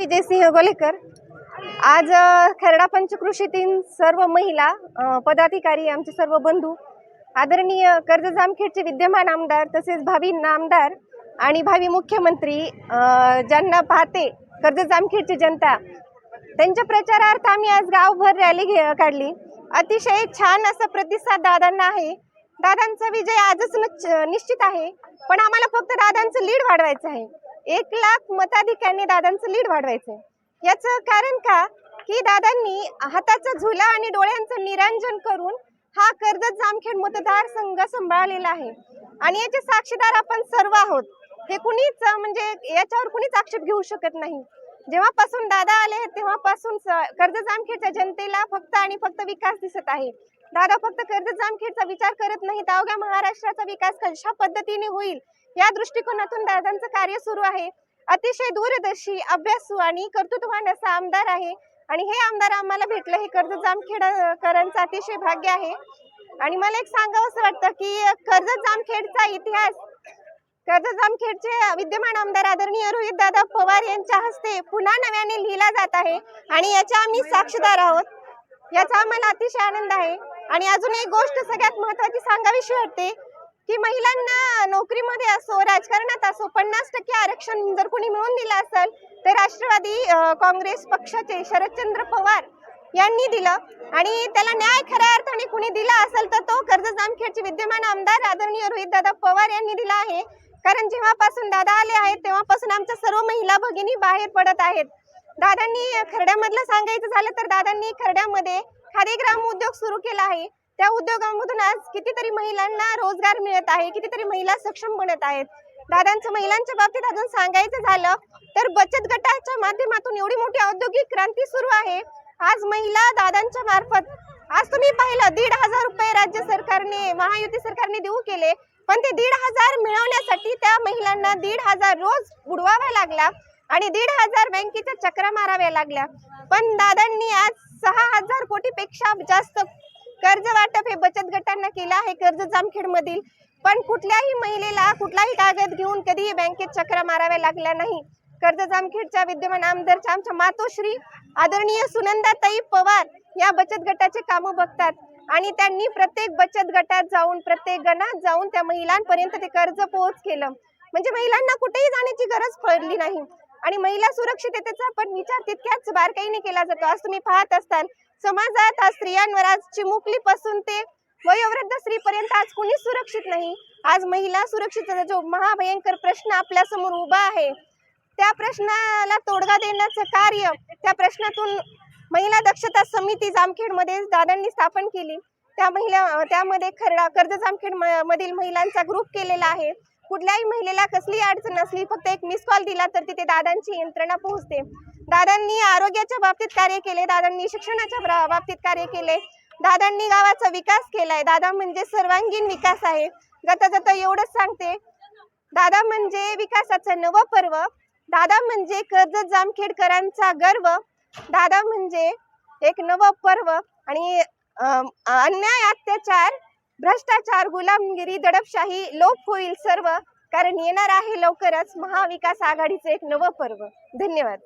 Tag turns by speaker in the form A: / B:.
A: विजयसिंह गोलेकर. आज अ, खर्डा पंचकृषीतील सर्व महिला पदाधिकारी आमचे सर्व बंधू आदरणीय कर्ज जामखेडचे विद्यमान आमदार तसेच भावी आमदार आणि भावी मुख्यमंत्री ज्यांना पाहते कर्ज जामखेडची जनता त्यांच्या प्रचारार्थ आम्ही आज गावभर रॅली घे काढली. अतिशय छान असा प्रतिसाद दादांना आहे. दादांचा विजय आजच निश्चित आहे. पण आम्हाला फक्त दादांचं लीड वाढवायचं आहे. एक लाख मताधिकांनी दादांचं लीड वाढवायचं आहे याचं कारण का? की दादांनी हाताचा झुला आणि डोळ्यांचं निरांजन करून हा कर्जत जामखेड मतदारसंघ सांभाळलेला आहे. आणि याचे साक्षीदार आपण सर्व आहोत. हे कुणीच म्हणजे याच्यावर कुणीच आक्षेप घेऊ शकत नाही. जेव्हापासून दादा आले तेव्हापासून स- जामखेडच्या जनतेला फक्त आणि फक्त विकास दिसत आहे. दादा फक्त कर्ज जामखेडचा विचार करत नाहीत. अवघ्या महाराष्ट्राचा विकास कशा पद्धतीने होईल? या दृष्टिकोनातून दादांचं कार्य सुरू आहे. अतिशय दूरदर्शी अभ्यासू आणि कर्तृत्ववान असा आमदार आहे. आणि हे आमदार आम्हाला भेटलं. हे कर्ज जामखेडकरांचं अतिशय भाग्य आहे. आणि मला एक सांगावं असं वाटतं की कर्ज जामखेडचा इतिहास कर्ज जामखेडचे विद्यमान आमदार आदरणीय रोहित दादा पवार यांच्या हस्ते पुन्हा नव्याने लिहिला जात आहे. आणि याच्या आम्ही साक्षीदार आहोत. याचा आम्हाला अतिशय आनंद आहे. आणि अजून एक गोष्ट सगळ्यात महत्वाची सांगावीशी वाटते की महिलांना नोकरीमध्ये असो राजकारणात असो पन्नास टक्के आरक्षण जर कोणी मिळवून दिलं असेल तर राष्ट्रवादी काँग्रेस पक्षाचे शरदचंद्र पवार यांनी दिलं. आणि त्याला न्याय खऱ्या अर्थाने कुणी दिला असेल तर तो कर्ज जामखेडचे विद्यमान आमदार आदरणीय रोहितदादा पवार यांनी दिला आहे. कारण जेव्हापासून दादा आले आहेत तेव्हापासून आमच्या सर्व महिला भगिनी बाहेर पडत आहेत. दादांनी खरड्यामधलं सांगायचं झालं तर दादांनी खरड्यामध्ये खादी ग्राम उद्योग सुरू केला आहे. त्या उद्योगामधून आज कितीतरी महिलांना रोजगार मिळत आहे कितीतरी महिला सक्षम बनत आहेत. दादांचं महिलांच्या बाबतीत अजून सांगायचं झालं तर बचत गटाच्या माध्यमातून एवढी मोठी औद्योगिक क्रांती सुरू आहे. आज महिला दादांच्या मार्फत आज तुम्ही पाहिलं दीड हजार रुपये राज्य सरकारने महायुती सरकारने देऊ केले. पण ते दीड हजार मिळवण्यासाठी त्या महिलांना दीड हजार रोज उडवावा लागला आणि दीड हजार बँकेच्या चक्रा माराव्या लागल्या. पण दादांनी आज सहा हजार कोटीपेक्षा जास्त कर्ज वाटप हे बचत गटांना केलं आहे. कर्ज जामखेड मधील पण कुठल्याही महिलेला कुठलाही कागद घेऊन कधीही बँकेत चक्रा माराव्या लागल्या नाही. कर्ज जामखेडच्या विद्यमान आमदारच्या आमच्या मातोश्री आदरणीय सुनंदाताई पवार या बचत गटाचे कामं बघतात आणि त्यांनी प्रत्येक बचत गटात जाऊन प्रत्येक गणात जाऊन त्या महिलांपर्यंत ते कर्ज पोहोच केलं. म्हणजे महिलांना कुठेही जाण्याची गरज पडली नाही. आणि महिला सुरक्षिततेचा पण विचार तितक्याच बारकाईने केला जातो. आज तुम्ही पाहत असताल समाजात आज स्त्रियांवर आज चिमुकलीपासून ते वयोवृद्ध स्त्रीपर्यंत आज कुणी सुरक्षित नाही? आज महिला सुरक्षिततेचा जो महाभयंकर प्रश्न आपल्यासमोर उभा आहे त्या प्रश्नाला तोडगा देण्याचं कार्य त्या प्रश्नातून महिला दक्षता समिती जामखेडमध्ये दादांनी स्थापन केली. त्या महिला त्यामध्ये खरडा कर्ज जामखेड म- मधील महिलांचा ग्रुप केलेला आहे. कुठल्याही महिलेला कसली अडचण असली फक्त एक मिस कॉल दिला तर तिथे दादांची यंत्रणा पोहोचते. दादांनी आरोग्याच्या बाबतीत कार्य केले दादांनी शिक्षणाच्या बाबतीत कार्य केले. दादांनी गावाचा विकास केलाय. दादा म्हणजे सर्वांगीण विकास आहे. जाता जाता एवढंच सांगते. दादा म्हणजे विकासाचं नवं पर्व. दादा म्हणजे कर्जत जामखेडकरांचा गर्व. दादा म्हणजे एक नवं पर्व आणि अन्याय अत्याचार भ्रष्टाचार गुलामगिरी दडपशाही लोप होईल सर्व. कारण येणार आहे लवकरच महाविकास आघाडीचं एक नवं पर्व. धन्यवाद.